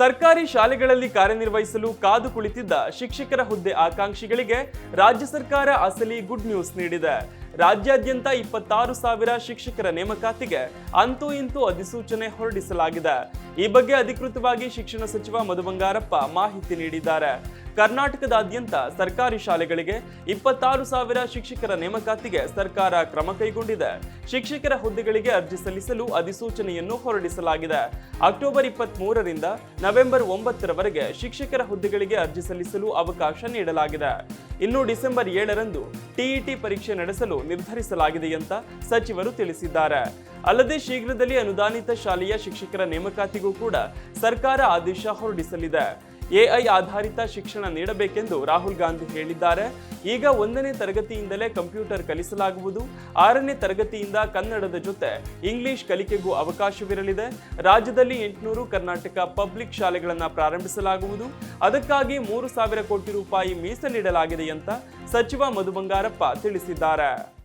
ಸರ್ಕಾರಿ ಶಾಲೆಗಳಲ್ಲಿ ಕಾರ್ಯನಿರ್ವಹಿಸಲು ಕಾದು ಕುಳಿತಿದ್ದ ಶಿಕ್ಷಕರ ಹುದ್ದೆ ಆಕಾಂಕ್ಷಿಗಳಿಗೆ ರಾಜ್ಯ ಸರ್ಕಾರ ಅಸಲಿ ಗುಡ್ ನ್ಯೂಸ್ ನೀಡಿದೆ. ರಾಜ್ಯಾದ್ಯಂತ ಇಪ್ಪತ್ತಾರು ಸಾವಿರ ಶಿಕ್ಷಕರ ನೇಮಕಾತಿಗೆ ಅಂತೂ ಇಂತೂ ಅಧಿಸೂಚನೆ ಹೊರಡಿಸಲಾಗಿದೆ. ಈ ಬಗ್ಗೆ ಅಧಿಕೃತವಾಗಿ ಶಿಕ್ಷಣ ಸಚಿವ ಮಧು ಬಂಗಾರಪ್ಪ ಮಾಹಿತಿ ನೀಡಿದ್ದಾರೆ. ಕರ್ನಾಟಕದಾದ್ಯಂತ ಸರ್ಕಾರಿ ಶಾಲೆಗಳಿಗೆ ಇಪ್ಪತ್ತಾರು ಸಾವಿರ ಶಿಕ್ಷಕರ ನೇಮಕಾತಿಗೆ ಸರ್ಕಾರ ಕ್ರಮ ಕೈಗೊಂಡಿದೆ. ಶಿಕ್ಷಕರ ಹುದ್ದೆಗಳಿಗೆ ಅರ್ಜಿ ಸಲ್ಲಿಸಲು ಅಧಿಸೂಚನೆಯನ್ನು ಹೊರಡಿಸಲಾಗಿದೆ. ಅಕ್ಟೋಬರ್ ಇಪ್ಪತ್ತ್ ಮೂರರಿಂದ ನವೆಂಬರ್ ಒಂಬತ್ತರವರೆಗೆ ಶಿಕ್ಷಕರ ಹುದ್ದೆಗಳಿಗೆ ಅರ್ಜಿ ಸಲ್ಲಿಸಲು ಅವಕಾಶ ನೀಡಲಾಗಿದೆ. ಇನ್ನು ಡಿಸೆಂಬರ್ ಏಳರಂದು ಟಿಇಟಿ ಪರೀಕ್ಷೆ ನಡೆಸಲು ನಿರ್ಧರಿಸಲಾಗಿದೆ ಅಂತ ಸಚಿವರು ತಿಳಿಸಿದ್ದಾರೆ. ಅಲ್ಲದೆ ಶೀಘ್ರದಲ್ಲಿ ಅನುದಾನಿತ ಶಾಲೆಯ ಶಿಕ್ಷಕರ ನೇಮಕಾತಿಗೂ ಕೂಡ ಸರ್ಕಾರ ಆದೇಶ ಹೊರಡಿಸಲಿದೆ. ಎಐ ಆಧಾರಿತ ಶಿಕ್ಷಣ ನೀಡಬೇಕೆಂದು ರಾಹುಲ್ ಗಾಂಧಿ ಹೇಳಿದ್ದಾರೆ. ಈಗ ಒಂದನೇ ತರಗತಿಯಿಂದಲೇ ಕಂಪ್ಯೂಟರ್ ಕಲಿಸಲಾಗುವುದು. ಆರನೇ ತರಗತಿಯಿಂದ ಕನ್ನಡದ ಜೊತೆ ಇಂಗ್ಲಿಷ್ ಕಲಿಕೆಗೂ ಅವಕಾಶವಿರಲಿದೆ. ರಾಜ್ಯದಲ್ಲಿ ಎಂಟುನೂರು ಕರ್ನಾಟಕ ಪಬ್ಲಿಕ್ ಶಾಲೆಗಳನ್ನು ಪ್ರಾರಂಭಿಸಲಾಗುವುದು. ಅದಕ್ಕಾಗಿ ಮೂರು ಸಾವಿರ ಕೋಟಿ ರೂಪಾಯಿ ಮೀಸಲಿಡಲಾಗಿದೆ ಅಂತ ಸಚಿವ ಮಧು ಬಂಗಾರಪ್ಪ ತಿಳಿಸಿದ್ದಾರೆ.